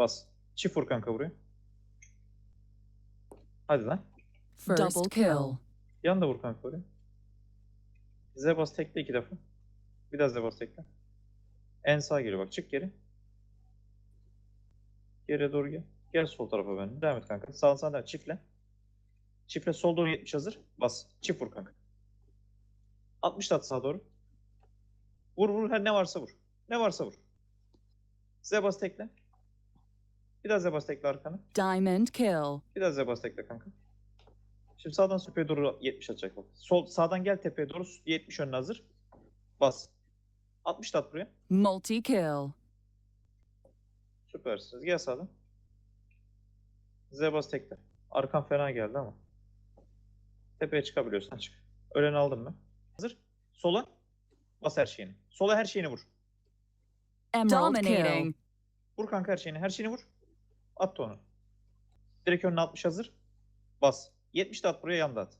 Bas. Çift vur kanka buraya. Hadi lan. First Double kill. Yan da vur kanka oraya. Z bas tekle iki defa. Bir daha Z bas tekle. En sağ geliyor bak çık geri. Geriye doğru gel. Gel sol tarafa ben. Devam et kanka. Sağ sağ devam. Çiftle. Çiftle sol doğru 70 hazır. Bas. Çift vur kanka. 60 da at sağa doğru. Vur vur her ne varsa vur. Ne varsa vur. Z bas tekle. Bir daha Z bas tekle arkana. Diamond kill. Bir daha Z bas tekle kanka. Şimdi sağdan tepeye doğru 70 atacak bak. Sol sağdan gel tepeye doğru 70 önüne hazır. Bas. 60 da at buraya. Multi kill. Süpersiniz. Gel sağdan. Z bas tekle. Arkan fena geldi ama. Tepeye çıkabiliyorsan çık. Ölen aldım ben. Hazır. Sola. Bas her şeyini. Sola her şeyini vur. Emerald kill. Dominating. Vur kanka her şeyini. Her şeyini vur. At onu. Direkt önüne 60 hazır. Bas. 70 de at buraya yanda at.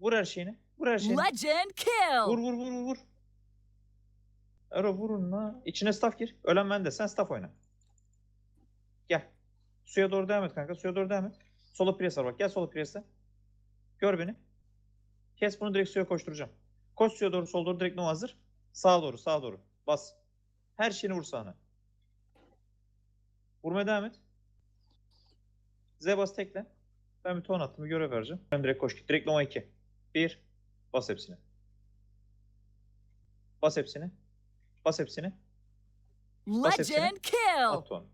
Vur her şeyini. Vur her şeyini. Legend kill. Vur vur vur vur. Ero vurun la. İçine staff gir. Ölen ben de. Sen staff oyna. Gel. Suya doğru devam et kanka. Suya doğru devam et. Sola pres var bak. Gel sola presle. Gör beni. Kes bunu direkt suya koşturacağım. Koş suya doğru sol doğru direkt no hazır. Sağa doğru sağa doğru. Bas. Her şeyini vur sağına. Vurmaya devam et. Z bas tekle. Ben bir ton attım. Bir görev vereceğim. Ben direkt koş git. Direkt Nova 2. 1. Bas hepsini. Bas hepsini. Bas hepsini. Bas hepsini. Legend kill. At onu.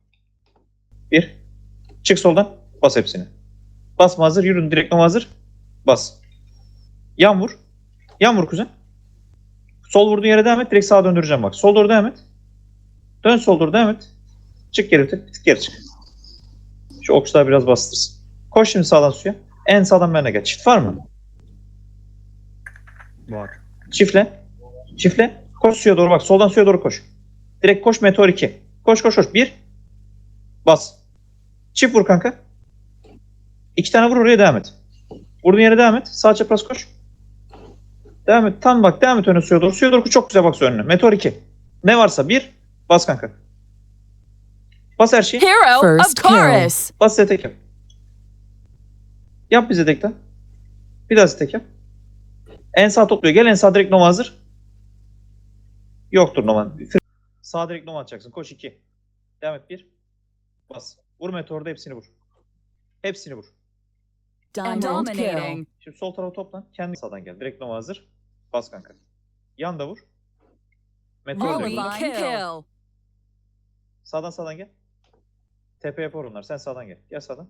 1. Çık soldan. Bas hepsini. Basma hazır. Yürün direkt Nova hazır. Bas. Yan vur. Yan vur kuzen. Sol vurduğun yere devam et. Direkt sağa döndüreceğim bak. Sol doğru devam et. Dön sol doğru devam et. Çık geri tık. tık geri çık. Şu okçular biraz bastırsın. Koş şimdi sağdan suya. En sağdan benimle gel. Çift var mı? Var. Çiftle. Çiftle. Koş suya doğru bak. Soldan suya doğru koş. Direkt koş meteor 2. Koş koş koş. 1. Bas. Çift vur kanka. İki tane vur oraya devam et. Vurduğun yere devam et. Sağ çapraz koş. Devam et. Tam bak. Devam et öne suya doğru. Suya doğru çok güzel bak önüne. Meteor 2. Ne varsa 1. Bas kanka. Bas her şeyi. Hero First of. Chorus. Bas zetek yap. Yap bize tekten. Bir daha yap. En sağ topluyor. Gel en sağ direkt Nova hazır. Yoktur Nova. Sağ direkt Nova atacaksın. Koş 2. Devam et 1. Bas. Vur meteorda hepsini vur. Hepsini vur. Diamond kill. Dominating. Şimdi sol tarafa toplan. Kendi sağdan gel. Direkt Nova hazır. Bas kanka. Yan da vur. Meteor vur. kill. Sağdan sağdan gel. Tepe yapar onlar. Sen sağdan gel. Gel sağdan.